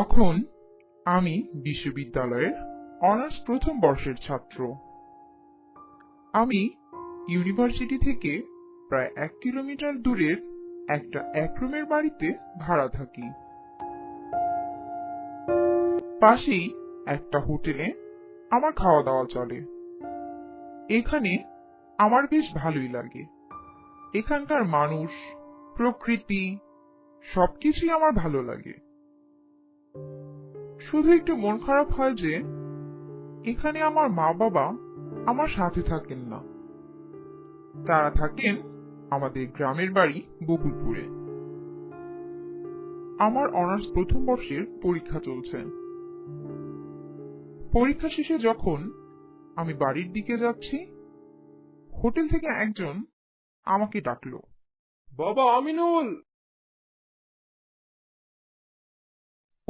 তখন আমি বিশ্ববিদ্যালয়ের অনার্স প্রথম বর্ষের ছাত্র। আমি ইউনিভার্সিটি থেকে প্রায় এক কিলোমিটার দূরের একটা এক রুমের বাড়িতে ভাড়া থাকি। পাশেই একটা হোটেলে আমার খাওয়া দাওয়া চলে। এখানে আমার বেশ ভালোই লাগে। এখানকার মানুষ, প্রকৃতি, সবকিছুই আমার ভালো লাগে। শুধু একটু মন খারাপ হয় যে, এখানে আমার মা বাবা আমার সাথে থাকেন না। তারা থাকেন আমাদের গ্রামের বাড়ি বকুলপুরে। আমার অনার্স প্রথম বর্ষের পরীক্ষা চলছে। পরীক্ষা শেষে যখন আমি বাড়ির দিকে যাচ্ছি, হোটেল থেকে একজন আমাকে ডাকলো। বাবা আমিনুল!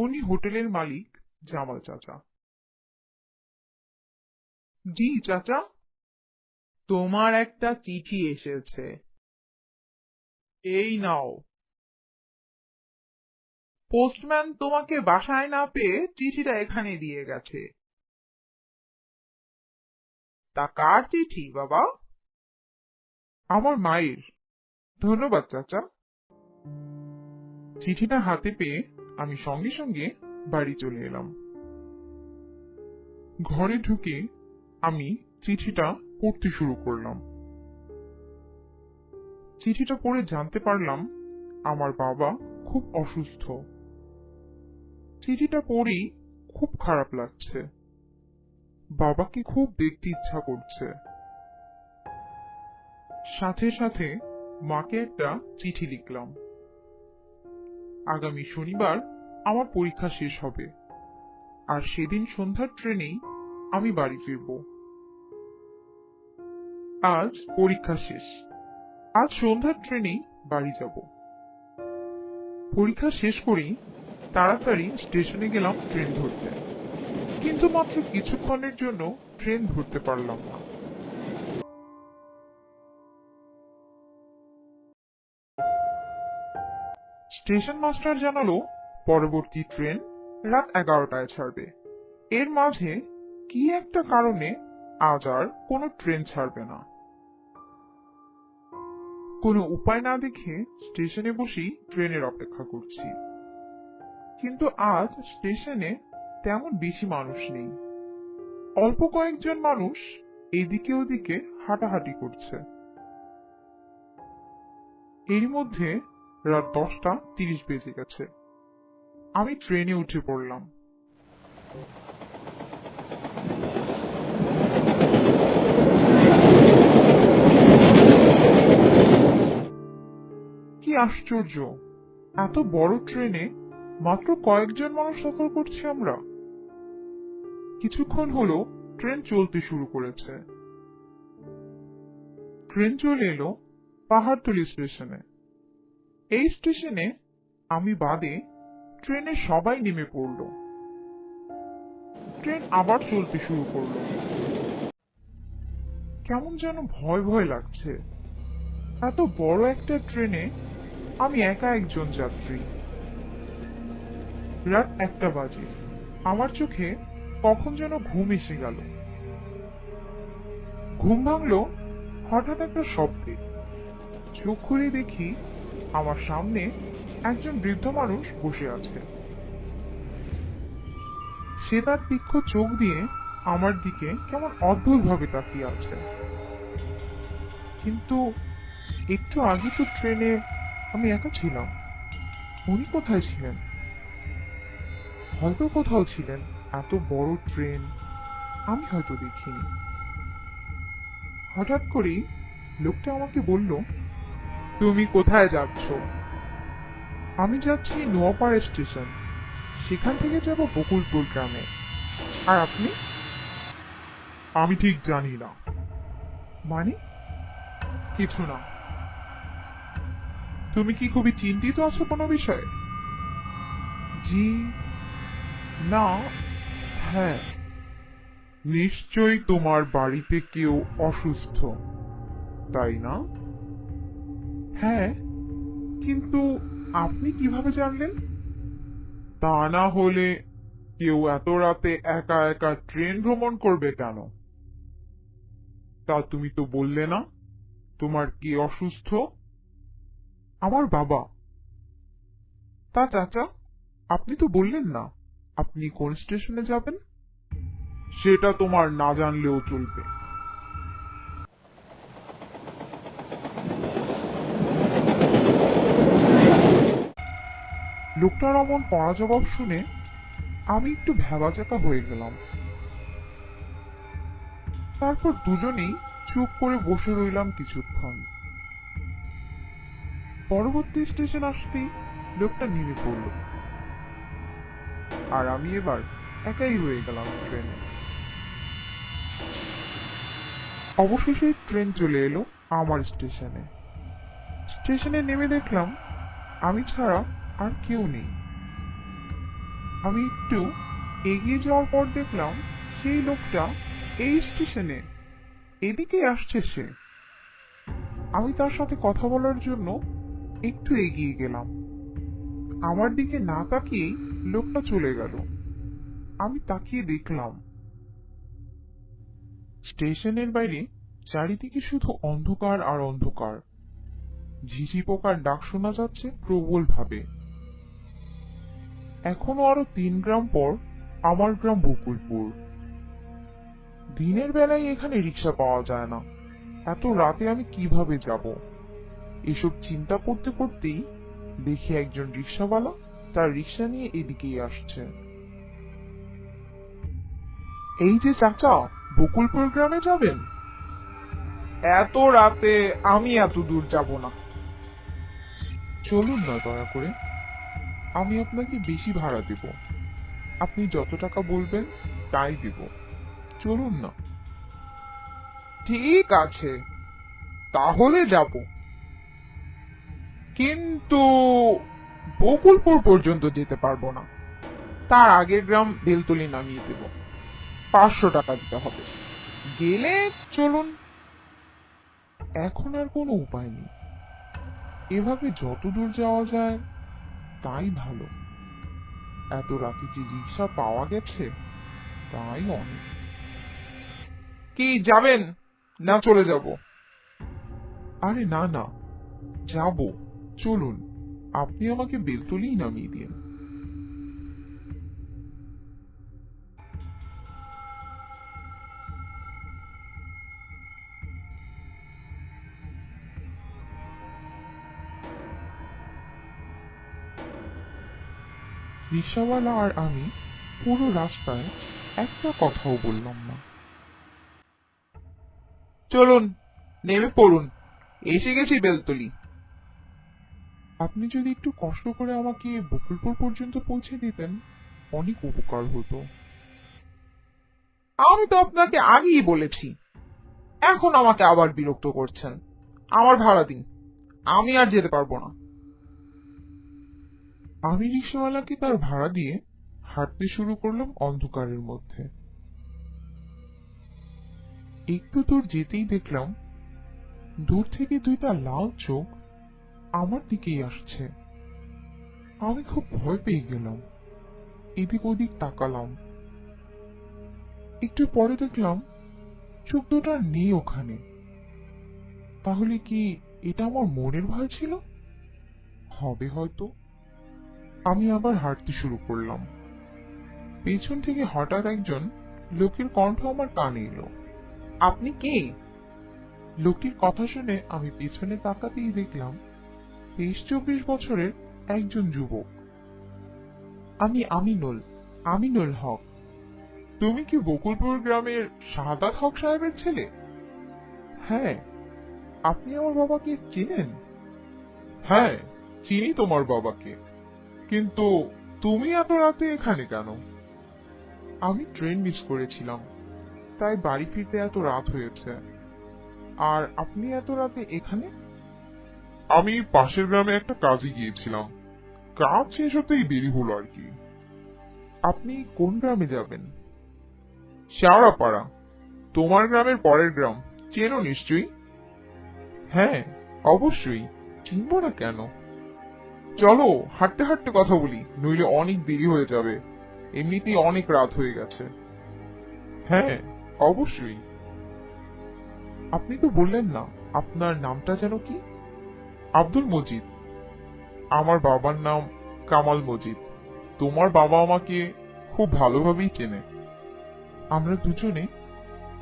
উনি হোটেলের মালিক, জামাল চাচা। জি, চাচা। তোমার একটা চিঠি এসেছে। এই নাও। পোস্টম্যান তোমাকে বাসায় না পেয়ে চিঠিটা এখানে দিয়ে গেছে। তা কার চিঠি, বাবা? আমার মায়ের। ধন্যবাদ, চাচা। চিঠিটা হাতে পেয়ে আমি সঙ্গে সঙ্গে বাড়ি চলে এলাম। ঘরে ঢুকে আমি চিঠিটা পড়তে শুরু করলাম। চিঠিটা পড়ে জানতে পারলাম আমার বাবা খুব অসুস্থ। চিঠিটা পড়েই খুব খারাপ লাগছে। বাবাকে খুব দেখতে ইচ্ছা করছে। সাথে সাথে মাকে একটা চিঠি লিখলাম। আগামী শনিবার আমার পরীক্ষা শেষ হবে। আর সেদিন সন্ধ্যার ট্রেনেই আমি বাড়ি ফিরব। আজ পরীক্ষা শেষ। আজ সন্ধ্যার ট্রেনেই বাড়ি যাব। পরীক্ষা শেষ করেই তাড়াতাড়ি স্টেশনে গেলাম ট্রেন ধরতে। কিন্তু মাত্র কিছুক্ষণের জন্য ট্রেন ধরতে পারলাম না। স্টেশন মাস্টার জানালো, পরবর্তী ট্রেন রাত এগারোটায় ছাড়বে। এর মাঝে কি একটা কারণে আজ আর কোনো ট্রেন ছাড়বে না। কোনো উপায় না দেখে স্টেশনে বসেই ট্রেনের অপেক্ষা করছি। কিন্তু আজ স্টেশনে তেমন বেশি মানুষ নেই। অল্প কয়েকজন মানুষ এদিকে ওদিকে হাঁটাহাঁটি করছে। এর মধ্যে রাত দশটা তিরিশ বেজে গেছে। আমি ট্রেনে উঠে পড়লাম। কি আশ্চর্য! এত বড় ট্রেনে মাত্র কয়েকজন মানুষ সফর করছি আমরা। কিছুক্ষণ হলো ট্রেন চলতে শুরু করেছে। ট্রেন চলে এলো পাহাড়তলি স্টেশনে। এই স্টেশনে আমি বাদে ট্রেনে সবাই নেমে পড়ল। ট্রেন আবার চলতে শুরু করল। কেমন যেন ভয় ভয় লাগছে। এত বড় একটা ট্রেনে আমি একা একজন যাত্রী। রাত একটা বাজে। আমার চোখে কখন যেন ঘুম এসে গেল। ঘুম ভাঙলো হঠাৎ একটা শব্দে। চোখ খুলে দেখি আমার সামনে একজন বৃদ্ধ মানুষ বসে আছে। সে তার তীক্ষ্ণ চোখ দিয়ে আমার দিকে কেমন অদ্ভুত ভাবে তাকিয়ে আছে। কিন্তু একটু আগে তো ট্রেনে আমি একা ছিলাম। উনি কোথায় ছিলেন? হয়তো কোথাও ছিলেন। এত বড় ট্রেন আমি হয়তো দেখিনি। হঠাৎ করেই লোকটা আমাকে বলল তুমি কোথায় যাচ্ছ? আমি যাচ্ছি নোয়াপাড়া স্টেশন। সেখান থেকে যাব বকুলপুর গ্রামে। আর আপনি? আমি ঠিক জানি না। মানে? কিছু না। তুমি কি খুবই চিন্তিত আছো কোনো বিষয়ে? জি? না? হ্যাঁ। নিশ্চয়ই তোমার বাড়িতে কেউ অসুস্থ। তাই না? হ্যাঁ কিন্তু আপনি কীভাবে জানলেন? তা না হলে কেউ এত রাতে একা একা ট্রেন ভ্রমণ করবে কেন? তা তুমি তো বললে না, তোমার কি অসুস্থ? আমার বাবা। তা চাচা, আপনি তো বললেন না, আপনি কোন স্টেশনে যাবেন? সেটা তোমার না জানলেও চলবে। লোকটার অমন পড়া জবাব শুনে আমি একটু ভেবাচাকা হয়ে গেলাম। তারপর দুজনেই চুপ করে বসে রইলাম কিছুক্ষণ। পরবর্তী স্টেশন আসতেই লোকটা নেমে পড়ল। আর আমি এবার একাই রয়ে গেলাম ট্রেনে। অবশেষে ট্রেন চলে এলো আমার স্টেশনে। স্টেশনে নেমে দেখলাম আমি ছাড়া আর কেউ নেই। আমি একটু এগিয়ে যাওয়ার পর দেখলাম সেই লোকটা এই স্টেশনে। এদিকে আসছে সে। আমি তার সাথে কথা বলার জন্য একটু এগিয়ে গেলাম। আমার দিকে না তাকিয়েই লোকটা চলে গেল। আমি তাকিয়ে দেখলাম, স্টেশনের বাইরে চারিদিকে শুধু অন্ধকার আর অন্ধকার। ঝিঝি পোকার ডাক শোনা যাচ্ছে প্রবল ভাবে এখনও আরও তিন গ্রাম পর আমার গ্রাম বকুলপুর। দিনের বেলায় এখানে রিক্সা পাওয়া যায় না। এত রাতে আমি কীভাবে যাব? এসব চিন্তা করতে করতেই দেখি একজন রিক্সাওয়ালা তার রিক্সা নিয়ে এদিকেই আসছে। এই যে চাচা, বকুলপুর গ্রামে যাবেন? এত রাতে আমি এত দূর যাব না। চলুন না দয়া করে। আমি আপনাকে বেশি ভাড়া দেব। আপনি যত টাকা বলবেন, তাই দেব। চলুন না। ঠিক আছে, তাহলে যাব। কিন্তু বকুলপুর পর্যন্ত যেতে পারব না। তার আগের গ্রাম বেলতলি নামিয়ে দেব। পাঁচশো টাকা দিতে হবে। গেলে চলুন। এখন আর কোনো উপায় নেই। এভাবে যত দূর যাওয়া যায় তাই ভালো। এত রাতে যে রিক্সা পাওয়া গেছে, তাই অনেক। কি, যাবেন? না, চলে যাব। আরে না না, যাব। চলুন, আপনি আমাকে বেলতলেই নামিয়ে দিন। রিক্সাওয়ালা আর আমি পুরো রাস্তায় একটা কথাও বললাম না। চলুন, নেমে পড়ুন। এসে গেছি বেলতলি। আপনি যদি একটু কষ্ট করে আমাকে বকুলপুর পর্যন্ত পৌঁছে দিতেন, অনেক উপকার হতো। আমি তো আপনাকে আগেই বলেছি, এখন আমাকে আবার বিরক্ত করছেন। আমার ভাড়া দিন, আমি আর যেতে পারব না। আমি রিক্সাওয়ালাকে তার ভাড়া দিয়ে হাঁটতে শুরু করলাম অন্ধকারের মধ্যে। একটু দূর যেতেই দেখলাম দূর থেকে দুইটা লাল চোখ আমার দিকেই আসছে। আমি খুব ভয় পেয়ে গেলাম। এদিক ওদিক তাকালাম। একটু পরে দেখলাম চোখ দুটা নেই ওখানে। তাহলে কি এটা আমার মনের ভয় ছিল? হবে হয়তো। আমি আবার হাঁটতে শুরু করলাম। পেছন থেকে হঠাৎ একজন লোকের কণ্ঠ আমার কানে এলো। আপনি কে? লোকটির কথা শুনে আমি পেছনে তাকাতেই দেখলাম তেইশ চব্বিশ বছরের একজন যুবক। আমি আমিনুল আমিনুল হক। তুমি কি বকুলপুর গ্রামের শাহাদাত হক সাহেবের ছেলে? হ্যাঁ। আপনি আমার বাবাকে চেনেন? হ্যাঁ চিনি তোমার বাবাকে। কিন্তু তুমি এত রাতে এখানে কেন? আমি ট্রেন মিস করেছিলাম, তাই বাড়ি ফিরতে এত রাত হয়েছে। আর আপনি এত রাতে এখানে? আমি পাশের গ্রামে একটা কাজে গিয়েছিলাম। কাজ শেষ হতেই দেরি হলো আর কি। আপনি কোন গ্রামে যাবেন? শেওড়াপাড়া। তোমার গ্রামের পরের গ্রাম। চেনো নিশ্চয়ই? হ্যাঁ অবশ্যই। চিনব না কেন? চলো, হাঁটতে হাঁটতে কথা বলি, নইলে অনেক দেরি হয়ে যাবে। এমনিতেই অনেক রাত হয়ে গেছে। হ্যাঁ অবশ্যই। আপনি তো বললেন না, আপনার নামটা যেন কি? আব্দুল মজিদ। আমার বাবার নাম কামাল মজিদ। তোমার বাবা আমাকে খুব ভালোভাবেই চেনে। আমরা দুজনে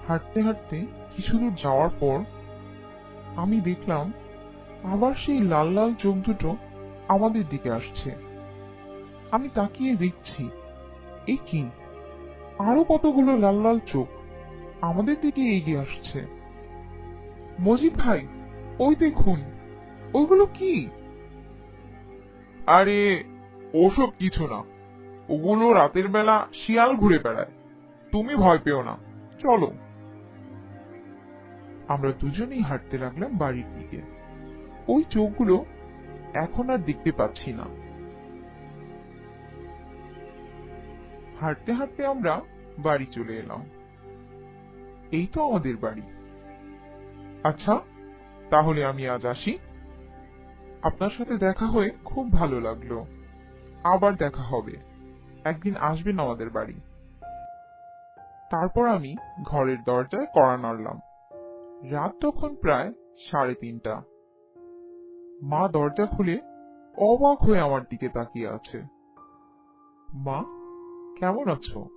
হাঁটতে হাঁটতে কিছু দূর যাওয়ার পর আমি দেখলাম, আবার সেই লাল লাল চোখ দুটো আমাদের দিকে আসছে। আমি তাকিয়ে দেখছি এ কি? আরও কতগুলো লাল লাল চোখ আমাদের দিকে এগিয়ে আসছে। মজিদ ভাই, ওই দেখুন ওইগুলো কি? আরে, ওসব কিছু না। ওগুলো রাতের বেলা শিয়াল ঘুরে বেড়ায়। তুমি ভয় পেও না। চলো। আমরা দুজনেই হাঁটতে লাগলাম বাড়ির দিকে। ওই চোখগুলো এখন আর দেখতে পাচ্ছি না। হাঁটতে হাঁটতে আমরা বাড়ি চলে এলাম। এই তো আমাদের বাড়ি। আচ্ছা তাহলে আমি আজ আসি। আপনার সাথে দেখা হয়ে খুব ভালো লাগল। আবার দেখা হবে। একদিন আসবেন আমাদের বাড়ি। তারপর আমি ঘরের দরজায় কড়া নাড়লাম। রাত তখন প্রায় সাড়ে তিনটা। মা দরজা খুলে অবাক হয়ে আমার দিকে তাকিয়ে আছে। মা কেমন আছো?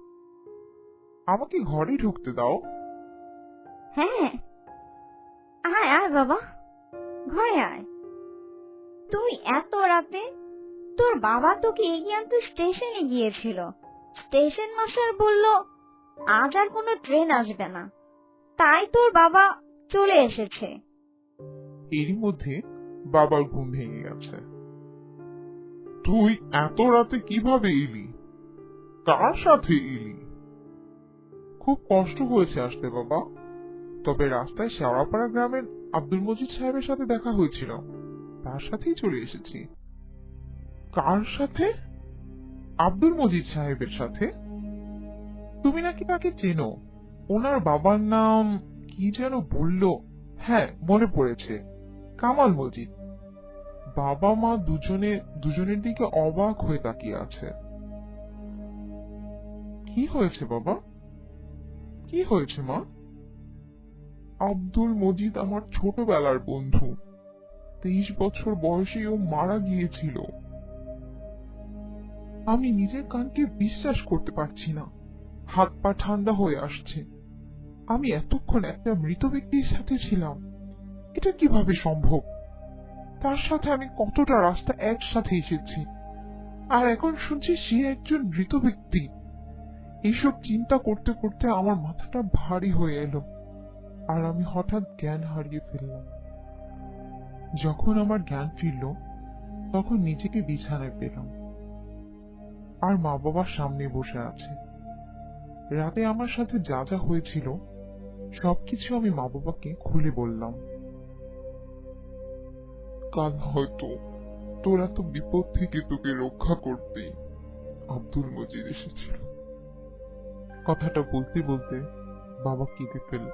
আমাকে ঘরে ঢুকতে দাও। হ্যাঁ। আয় আয় বাবা। ঘরে আয়। তুই এত রাতে তোর বাবা তোকে এগিয়ে আনতে স্টেশনে গিয়েছিল। স্টেশন মাস্টার বলল আজ আর কোনো ট্রেন আসবে না। তাই তোর বাবা চলে এসেছে। এরই মধ্যে বাবার ঘুম ভেঙে গেছে। তুই এত রাতে কীভাবে এলি? কার সাথে এলি? খুব কষ্ট হয়েছে আসতে বাবা। তবে রাস্তায় শেওড়াপাড়া গ্রামের আব্দুল মজিদ সাহেবের সাথে দেখা হয়েছিল। তার সাথেই চলে এসেছি। কার সাথে? আব্দুল মজিদ সাহেবের সাথে? তুমি নাকি তাকে চেনো? ওনার বাবার নাম কি যেন বলল? হ্যাঁ মনে পড়েছে। কামাল মজিদ। বাবা মা দুজনে, দুজনের দিকে অবাক হয়ে তাকিয়ে আছে। কি হয়েছে বাবা? কি হয়েছে মা? আব্দুল মজিদ আমার ছোটবেলার বন্ধু। তেইশ বছর বয়সে ও মারা গিয়েছিল। আমি নিজের কানকে বিশ্বাস করতে পারছি না। হাত পা ঠান্ডা হয়ে আসছে। আমি এতক্ষণ একটা মৃত ব্যক্তির সাথে ছিলাম। এটা কীভাবে সম্ভব? তার সাথে আমি কতটা রাস্তা একসাথে এসেছি? আর এখন শুনছি সে একজন মৃত ব্যক্তি। এইসব চিন্তা করতে করতে আমার মাথাটা ভারী হয়ে এলো, আর আমি হঠাৎ জ্ঞান হারিয়ে ফেললাম। যখন আমার জ্ঞান ফিরল, তখন নিজেকে বিছানায় পেলাম। আর মা বাবার সামনে বসে আছে। রাতে আমার সাথে যা যা হয়েছিল, সবকিছু আমি মা বাবাকে খুলে বললাম। কাল হয়তো তোর এত বিপদ থেকে তোকে রক্ষা করতে আব্দুল মজিদ এসেছিল। কথাটা বলতে বলতে বাবা কেঁদে ফেলল